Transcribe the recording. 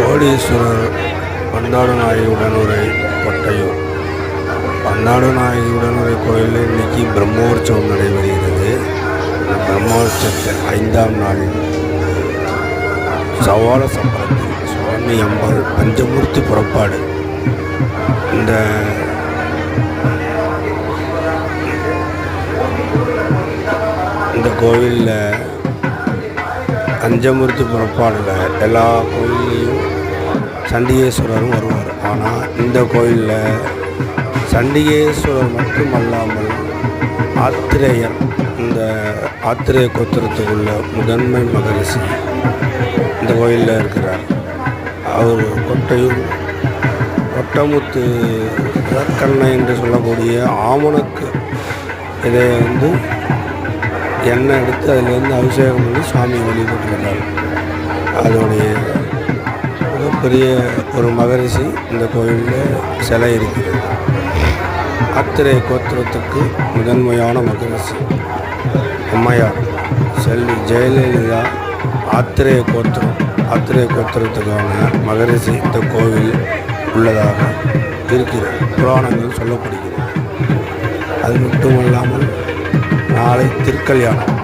கோடீஸ்வரர் பந்தாடு நாயகி உடனுரை பட்டயம் பந்தாடு நாயகி உடனுரை கோயிலில் இன்றைக்கி பிரம்மோற்சவம் நடைபெறுகிறது. இந்த பிரம்மோற்சவத்தின் ஐந்தாம் நாளில் சவால சம்பளத்தில் சுவாமி அம்பாள் பஞ்சமூர்த்தி புறப்பாடு. இந்த இந்த கோவிலில் பஞ்சமூர்த்தி புறப்பாடில் எல்லா கோயில்லையும் சண்டிகேஸ்வரரும் வருவார். ஆனால் இந்த கோயிலில் சண்டிகேஸ்வரர் மட்டுமல்லாமல் ஆத்திரேயர் இந்த ஆத்திரேய கோத்திரத்துக்குள்ள முதன்மை மகரிஷி இந்த கோயிலில் இருக்கிறார். அவர் கொட்டையூர் கொட்டமுத்து கண்ணை என்று சொல்லக்கூடிய ஆமணக்கு இதை வந்து எண்ணெய் எடுத்து அதிலேருந்து அபிஷேகம் பண்ணி வழிபட்டு வழிபட்டுருக்கார் அதோடைய மிகப்பெரிய ஒரு மகரிஷி இந்த கோயிலில் சிலை இருக்கிறது. அத்திரை கோத்திரத்துக்கு முதன்மையான மகரிஷி அம்மையார். செல்வி ஜெயலலிதா ஆத்திரேய கோத்திரம். ஆத்திரேய கோத்திரத்துக்கான மகரிஷி இந்த கோவில் உள்ளதாக இருக்கிறது. புராணங்கள் சொல்லப்படுகிறது. அது மட்டுமல்லாமல் நாளை திருக்கல்யாணம்.